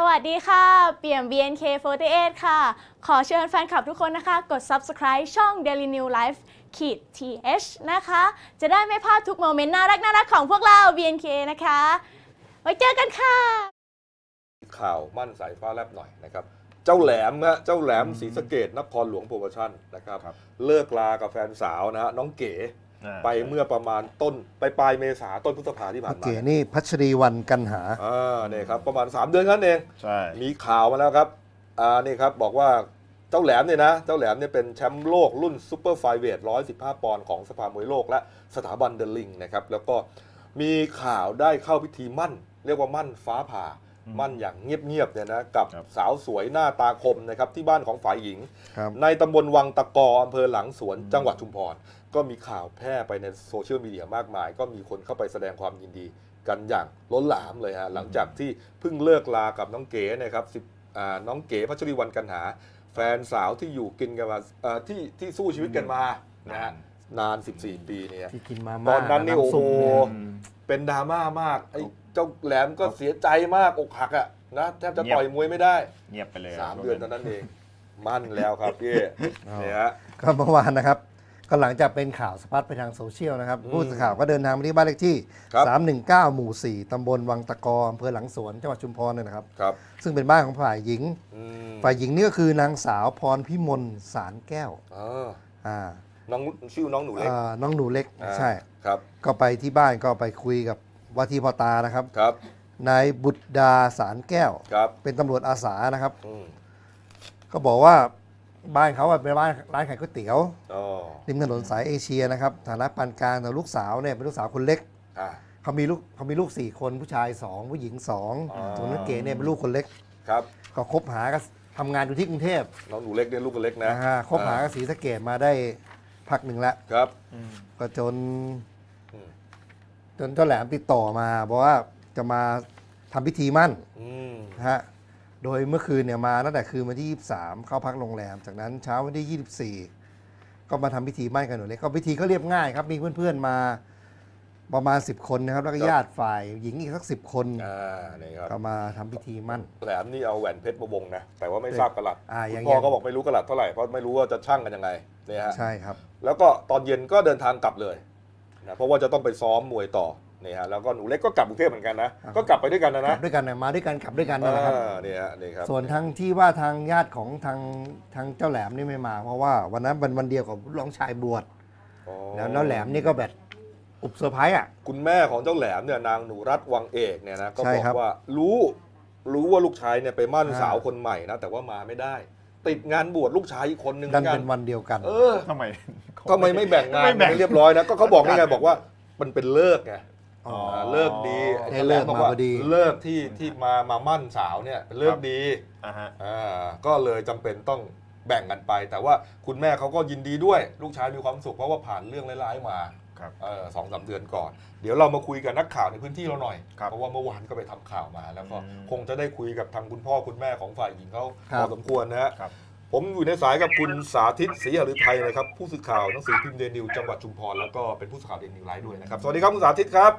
สวัสดีค่ะ เปี่ยม BNK48 ค่ะ ขอเชิญแฟนคลับทุกคนนะคะ กด subscribe ช่อง Daily New Life ขีด th นะคะ จะได้ไม่พลาดทุกโมเมนต์น่ารักน่ารักของพวกเรา BNK นะคะ ไว้เจอกันค่ะ ข่าวมั่นสายฟ้าแลบหน่อยนะครับ เจ้าแหลมฮะเจ้าแหลมศรีสะเกดนครหลวงโปรโมชั่นนะครับครับเลิกลากับแฟนสาวนะฮะน้องเก๋อ่า ไปเมื่อประมาณต้นไปปลายเมษาต้นพฤษภาที่ผ่านมาเก๋นี่พัชรีวันกันหาอ่าเนี่ยครับประมาณ 3 เดือนนั้นเองใช่มีข่าวมาแล้วครับอ่านี่ครับบอกว่าเจ้าแหลมเนี่ยนะ เจ้าแหลมเนี่ยเป็นแชมป์โลกรุ่นซูเปอร์ไฟเวท115 ปอนด์ของสภามวยโลกและสถาบันเดลลิงนะครับแล้วก็มีข่าวได้เข้าพิธีมั่น เรียกว่ามั่นฟ้าผ่ามั่นอย่างเงียบๆเนี่ยนะกับสาวสวยหน้าตาคมนะครับที่บ้านของฝ่ายหญิงครับในตำบลวังตะกออำเภอหลังสวนจังหวัดชุมพร ก็มีข่าวแพร่ไปในโซเชียลมีเดียมากมาย ก็มีคนเข้าไปแสดงความยินดีกันอย่างล้นหลามเลยฮะหลังจากที่เพิ่งเลิกลากับน้องเก๋นะครับสิบอ่าน้องเก๋พัชรีวันกันหา แฟนสาวที่อยู่กินกันมาอ่าที่ที่สู้ชีวิตกันมานะฮะนาน 14 ปีเนี่ยที่กินมาตม่าอนนั้นนี่โอ้ำโหซุปเนี่ยเป็นดราม่ามากไอ้เจ้าแหลมก็เสียใจมากอกหักอะนะแทบจะต่อยมวยไม่ได้ เงียบไปเลยสามเดือนเท่านั้นเองมั่นแล้วครับพี่เนี่ยฮะก็เมื่อวานนะครับ ก็หลังจากเป็นข่าวสะพัดไปทางโซเชียลนะครับอืมผู้สื่อข่าวก็เดินทางไปที่บ้านเลขที่ ครับ 319 หมู่ 4 ตำบลวังตะกออำเภอหลังสวน จังหวัดชุมพรเนี่ยนะครับ ครับซึ่งเป็นบ้านของฝ่ายหญิง อืมฝ่ายหญิงนี่ก็คือนางสาวพรพิมลสารแก้วอ่าอ่าน้องชื่อน้องหนูเล็กอ่าน้องหนูเล็ก อ่าใช่ ครับก็ไปที่บ้านก็ไปคุยกับว่าที่พ่อตานะครับ ครับนายบุตรดาสารแก้ว ครับเป็นตำรวจอาสานะครับ อืมก็บอกว่า บ้านเขาอะเป็นบ้านร้านขายก๋วยเตี๋ยวอ๋อริมถนนสายเอเชียนะครับฐานะปานกลางแต่ลูกสาวเนี่ยเป็นลูกสาวคนเล็กอ่าเขามีลูกเขามีลูกสี่คนผู้ชายสองผู้หญิงสองอ๋อ ส่วนนักเก๋เนี่ยเป็นลูกคนเล็ก ครับก็คบหาก็ทำงานอยู่ที่กรุงเทพน้องหนูเล็กเนี่ยลูกคนเล็กนะนะฮะคบหากับศรีสะเกดมาได้พักหนึ่งแล้วครับ ก็จน อืมจนเจ้าแหลมติดต่อมาบอกว่าจะมาทำพิธีมั่นอืมนะฮะ โดยเมื่อคืนเนี่ยมาตั้งแต่คืนวันที่ 23 เข้าพักโรงแรม จากนั้นเช้าวันที่ 24 ก็มาทำพิธีมั่นกันหนูเล็กก็พิธีก็เรียบง่ายครับ มีเพื่อนๆมาประมาณ 10 คนนะครับ แล้วก็ญาติฝ่ายหญิงอีกสักสิบคนอ่านี่ครับก็มาทำพิธีมั่นแหลมนี่เอาแหวนเพชรมาวงนะ แต่ว่าไม่ทราบกระหลัดอ่าคุยัณงพ่อยังก็บอกไม่รู้กระหลัดเท่าไหร่เพราะไม่รู้ว่าจะช่างกันยังไงเนี่ยฮะใช่ครับ แล้วก็ตอนเย็นก็เดินทางกลับเลยนะเพราะว่าจะต้องไปซ้อมมวยต่อเนี่ยฮะแล้วก็หนูเล็กก็กลับกรุงเทพเหมือนกันนะอ่าก็กลับไปด้วยกันนะกลันะบด้วยกันนะมาด้วยกันกลับด้วยกันนะครับอ่าเนี่ยฮะนี่ครับส่วนทางที่ว่าทางญาติของทางทางเจ้าแหลมนี่ไม่มา เพราะว่าวันนั้นเป็นวันเดียวกับน้องชายบวชอ๋อแล้วแล้วแหลมนี่ก็แบบอุบเซอร์ไพรส์อะคุณแม่ของเจ้าแหลมเนี่ยนางหนูรัตน์วังเอกเนี่ยนะก็ใช่บอกครับว่ารู้รู้ว่าลูกชายเนี่ยไปมั่นอ่าสาวคนใหม่นะแต่ว่ามาไม่ได้ติดงานบวชลูกชายอีกคนนึงเหดัมือนนกัเป็นนวันเดียวกัน เออทำไมทำไมไม่แบ่งงานไม่แบ่งให้เรียบร้อยนะก็เขาบอกนี่ไงบอกว่ามันเป็นเลิกไงอ๋ออ่า เลิกดีให้เลิกบอกมาว่าพอดีเลิกที่ที่มามามั่นสาวเนี่ยเป็นเลิกดีอ่าฮะอ่าก็เลยจำเป็นต้องแบ่งกันไป แต่ว่าคุณแม่เขาก็ยินดีด้วย ลูกชายมีความสุขเพราะว่าผ่านเรื่องร้ายๆมาครับเออสองสามเดือนก่อน เดี๋ยวเรามาคุยกับนักข่าวในพื้นที่เราหน่อยครับเพราะว่าเมื่อวานก็ไปทำข่าวมาแล้วก็อืมคงจะได้คุยกับทางคุณพ่อคุณแม่ของฝ่ายหญิงเขาครัพบอสมควรนะฮะครับ ผมอยู่ในสายกับคุณสาธิตศรีหฤทัยนะครับ ผู้สื่อข่าวหนังสือพิมพ์เดนิวจังหวัดชุมพรแล้วก็เป็นผู้สื่อข่าวเดนิวไลฟ์ด้วยนะครับสวัสดีครับคุณสาธิตครับ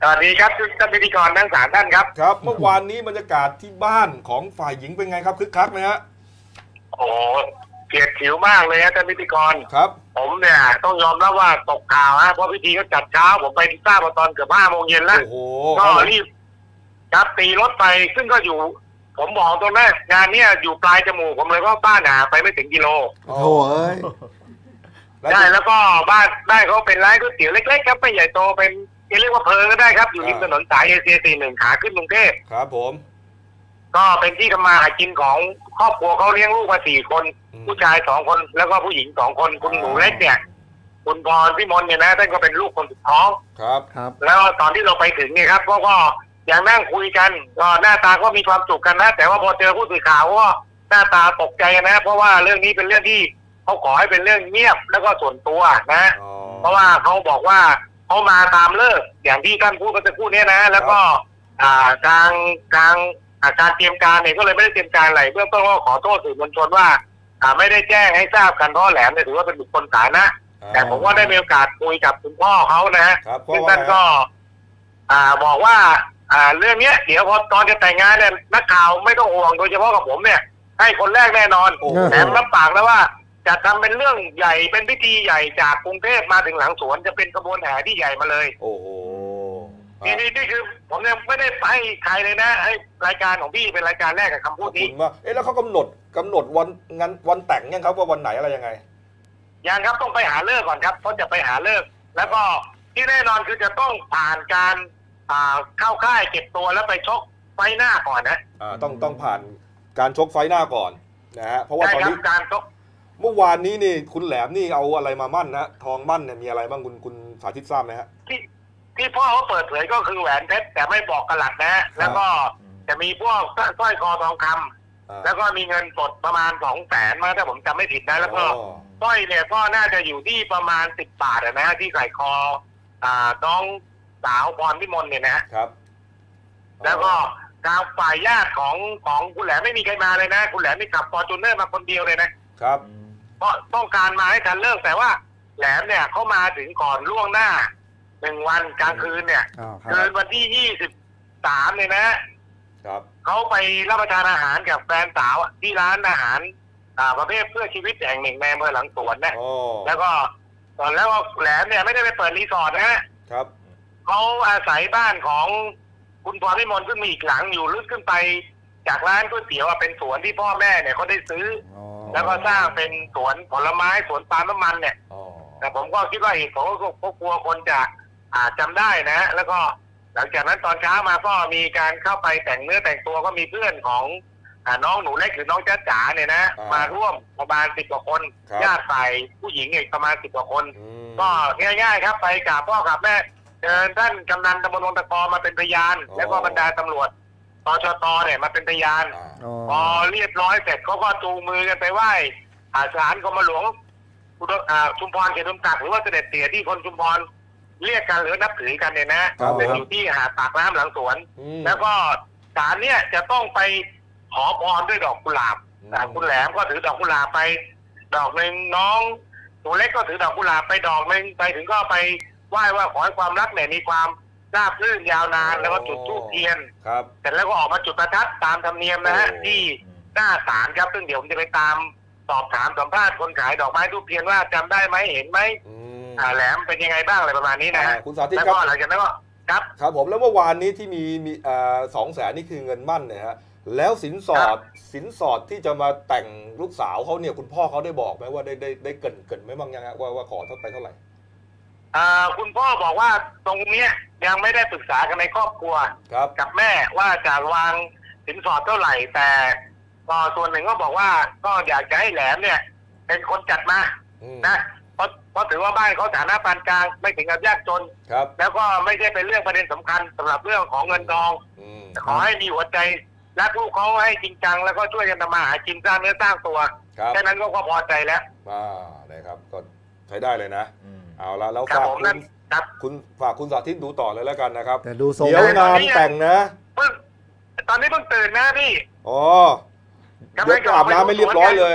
สวัสดีครับท่านพิธีกรทั้งสามท่านครับครับ เมื่อวานนี้บรรยากาศที่บ้านของฝ่ายหญิงเป็นไงครับคึกคักไหมฮะโอ้โหเกลียดผิวมากเลยฮะท่านพิธีกรครับ ผมเนี่ยต้องยอมรับว่าตกข่าวฮะเพราะพิธีก็จัดเช้าผมไปทราบมาตอนเกือบห้าโมงเย็นแล้วโอ้โหก็รีบครับตีรถไปซึ่งก็อยู่ ผมบอกตรงนั้นงานเนี้ยอยู่ปลายจมูกผมเลยก็บ้านหาไปไม่ถึงกิโล โอ้โหเอ้ยแล้วได้แล้วก็บ้านได้เขาเป็นร้านก๋วยเตี๋ยวเล็กๆครับไม่ใหญ่โตเป็นจะเรียกว่าเพลิงก็ได้ครับ อยู่ริมถนนสายเอเชียสี่หนึ่งขาขึ้นกรุงเทพครับผม ก็เป็นที่ทำมาหากินของครอบครัวเขาเลี้ยงลูกมาสี่คน อืม ผู้ชายสองคนแล้วก็ผู้หญิงสองคนคุณหนูเล็กเนี่ย คุณพรพี่มนต์เนี่ยนะท่านก็เป็นลูกคนสุดท้อง ครับ ครับ แล้วตอนที่เราไปถึงเนี่ยครับก็ก็ ยังนั่งคุยกันก็หน้าตาก็มีความสุขกันนะ แต่ว่าพอเจอผู้สื่อข่าวก็หน้าตาตกใจนะ เพราะว่าเรื่องนี้เป็นเรื่องที่เขาขอให้เป็นเรื่องเงียบแล้วก็ส่วนตัวนะอ๋อเพราะว่าเขาบอกว่าเขามาตามเลิกอย่างที่ท่านพูดเมื่อสักครู่เนี้นะ แล้วก็ อ่าทางทางอ่าการเตรียมการเนี่ยก็เลยไม่ได้เตรียมการอะไรเบื้องต้นก็ขอโทษสื่อมวลชนว่า อ่าไม่ได้แจ้งให้ทราบกันเพราะแหลมเนี่ยถือว่าเป็นบุคคลสาธารณะแต่ผมก็ได้มีโอกาสคุยกับคุณพ่อเขานะฮะครับเพราะซึ่งว่าท่านก็ อ่าบอกว่า อ่า เรื่องเนี้ยเดี๋ยวพอตอนจะแต่งงานเนี่ยนักข่าวไม่ต้องห่วงโดยเฉพาะกับผมเนี่ย ให้คนแรกแน่นอนโอ้โห แถมรับปากแล้วว่า จะทำเป็นเรื่องใหญ่เป็นพิธีใหญ่จากกรุงเทพมาถึงหลังสวนจะเป็นกระบวนแห่ที่ใหญ่มาเลยโอ้โหนี่นี่นี่คือ ผมยังไม่ได้ให้ใครเลยนะให้รายการของพี่เป็นรายการแรกกับคำขพูอดบนี้คุณมากเอ๊ะแล้วเขากำหนดกำหนดวันงานวันแต่งยังครับว่าวันไหนอะไรยังไง ยังครับต้องไปหาเลิกก่อนครับเพราะจะไปหาเลิก แล้วก็ที่แน่นอนคือจะต้องผ่านการ อ่าเข้าค่ายเก็บตัวแล้วไปชกไฟหน้าก่อนนะอ่าต้องต้องผ่านการชกไฟท์หน้าก่อนนะฮะเพราะว่าใช่ตอนครับนี้การชกเมื่อวานนี้นี่คุณแหลมนี่เอาอะไรมามั่นนะทองมั่นเนี่ยมีอะไรบ้างคุณคุณสาธิตทราบไหมฮะ ที่ที่พ่อเขาเปิดเผยก็คือแหวนเพชรแต่ไม่บอกกลัดนะแล้วก็จะมีพวกสร้อยคอทองคำอ่าแล้วก็มีเงินสดประมาณสองแสนมาถ้าผมจำไม่ผิดนะแล้วก็อ๋อสร้อยเนี่ยก็น่าจะอยู่ที่ประมาณสิบบาทอะนะฮะที่ใส่คออ่าน้อง สาวพรพิมลเนี่ยนะฮะครับแล้วก็ทางฝ่ายญาติของของคุณแหลมไม่มีใครมาเลยนะ คุณแหลมนี่ขับฟอร์จูเนอร์มาคนเดียวเลยนะครับเพราะต้องการมาให้ทันเลิกแต่ว่าแหลมเนี่ยเขามาถึงก่อนล่วงหน้าหนึ่งวันกลางคืนเนี่ยอ๋อคคืรับนวันที่ยี่สิบสามเนี่ยนะครับ เขาไปรับประทานอาหารกับแฟนสาวอะที่ร้านอาหารอ่าประเภทเพื่อชีวิตแห่งหนึ่งในอำเภอหลังสวนนะอ๋อแล้วก็ตอนแล้วก็แหลมเนี่ยไม่ได้ไปเปิดรีสอร์ทนะฮะ ครับ เขาอาศัยบ้านของคุณพรพิมลซึ่งมีอีกหลังอยู่ลึกขึ้นไป จากร้านก๋วยเตี๋ยวอะเป็นสวนที่พ่อแม่เนี่ยเขาได้ซื้อ อ๋อแล้วก็สร้างเป็นสวนผลไม้สวนปาล์มน้ำมันเนี่ย อ๋อแต่ผมก็คิดว่าเหตุผลก็ก็กลัวคนจะอาจจำได้นะ แล้วก็หลังจากนั้นตอนเช้ามาก็มีการเข้าไปแต่งเนื้อแต่งตัวก็มีเพื่อนของอาน้องหนูเล็กหรือน้องจ้าจ๋าเนี่ยนะ อ่ามมาร่วมประมาณสิบกว่าคนครับ ญาติฝ่ายผู้หญิงอีกประมาณสิบกว่าคน อืมก็ง่ายๆครับไปกราบพ่อกราบแม่ เชิญท่านกำนันตำบลวงตะกอมาเป็นพยาน อ๋อ แล้วก็บรรดาตำรวจตชตเนี่ยมาเป็นพยานอ่าอ๋อพอเรียบร้อยเสร็จเขาก็จูงมือกันไปไหว้อาสารกรมหลวงอุดรอ่าชุมพรเขตอุดมศักดิ์หรือว่าเสด็จเตี่ยที่คนชุมพรเรียกกันหรือนับถือกันเนี่ยนะครับเป็นอยู่ที่หาดปากน้ำหลังสวน อืม แล้วก็ศาลเนี่ยจะต้องไปขอพรด้วยดอกกุหลาบอืม อ่าคุณแหลมก็ถือดอกกุหลาบไป ดอกหนึ่งน้องหนูเล็กก็ถือดอกกุหลาบไปดอกหนึ่งไปถึงก็ไป ไหว้ว่าขอให้ความรักเนี่ยมีความราบรื่นยาวนานแล้วก็จุดธูปเทียนครับเสร็จแล้วก็ออกมาจุดประทัดตามธรรมเนียมนะฮะโอ้ที่หน้าศาลครับซึ่งเดี๋ยวผมจะไปตามสอบถามสัมภาษณ์คนขายดอกไม้ทูบเทียนว่าจำได้ไหมเห็นไหมอืมอ่าแหลมเป็นยังไงบ้างอะไรประมาณนี้นะฮะอ่าคุณสาธิตแล้วครัก็บหลังจากนั้นก็ครับครับผมแล้วเมื่อวานนี้ที่มีมีอ่าสองแสนนี่คือเงินมั่นเนี่ยฮะแล้วสินสอดสินสอดที่จะมาแต่งลูกสาวเขาเนี่ยคุณพ่อเขาได้บอกไหมว่าได้ได้ได้เกรินเกรินไหมบ้างยังฮะว่าว่าขอเท่าไปเท่าไหร่ อ่าคุณพ่อบอกว่าตรงเนี้ยยังไม่ได้ปรึกษากันในครอบครัว ครับ กับแม่ว่าจะวางสินสอดเท่าไหร่ แต่ก็ส่วนหนึ่งก็บอกว่าก็อยากจะให้แหลมเนี่ย เป็นคนจัดมาอืมนะเพราะเพราะถือว่าบ้านเขาฐานะปานกลางไม่ถึงกับยากจน ครับ แล้วก็ไม่ใช่เป็นเรื่องประเด็นสำคัญสำหรับเรื่องของเงินทอง อืม ขอให้มีหัวใจรักลูกเขาให้จริงจัง แล้วก็ช่วยกันทำมาหากินสร้างเนื้อสร้างตัวครับ แค่นั้นก็ก็พอใจแล้ว อ่านะครับ ก็ใช้ได้เลยนะ อืม เอาละแล้วครับฝากผมคุนั่ณนครับคุณฝากคุณสาธิตดูต่อเลยแล้วกันนะครับแต่ดูทรงเดี๋ยวงานแต่งนะเพิ่งตอนนี้เพิ่งตื่นนะพี่อ๋อครับเดี๋ยวอาบน้ำไม่เรียบร้อยเลย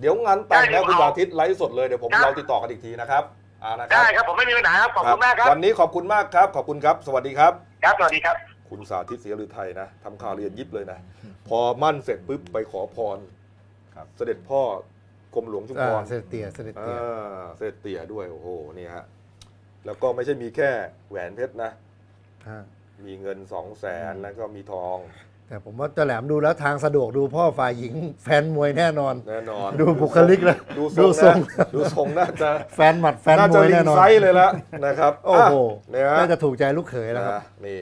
เดี๋ยวงานแต่งได้นะเดี๋ยวคุณเอาสาธิตไลฟ์สดเลยเดี๋ยวผมครับเราติดต่อกันอีกทีนะครับอ่านะครัได้ครับผมไม่มีปัญหาครับขอบคุณมากครับวันนี้ขอบคุณมากครับ ขอบคุณครับ สวัสดีครับครับสวัสดีครับ คุณสาธิตเสียฤทัยนะทำข่าวเรียนยิบเลยนะ พอมั่นเสร็จปุ๊บไปขอพรครับ เสด็จพ่อ กรมหลวงชุมอ่าพรเสด็จเตี่ยเสด็จเตี่ยอ่าเสด็จเตี่ยด้วยโอ้โหนี่ฮะแล้วก็ไม่ใช่มีแค่แหวนเพชรนะอ่ามีเงินสองแสนแล้วก็มีทอง แต่ผมว่าเจะแหลมดูแล้วทางสะดวกดูพ่อฝ่ายหญิงแฟนมวยแน่นอนแน่นอน ดูบุคลิกแล้วดูดูททรรงงนะดูทรงน่าจะแฟนหมัดแฟนน่ามจะวยลิแน่งนอนไซส์เลยละนะครับโอ้โหอะเนี่ยฮะน่าจะถูกใจลูกเขยแล้วครับอะนี่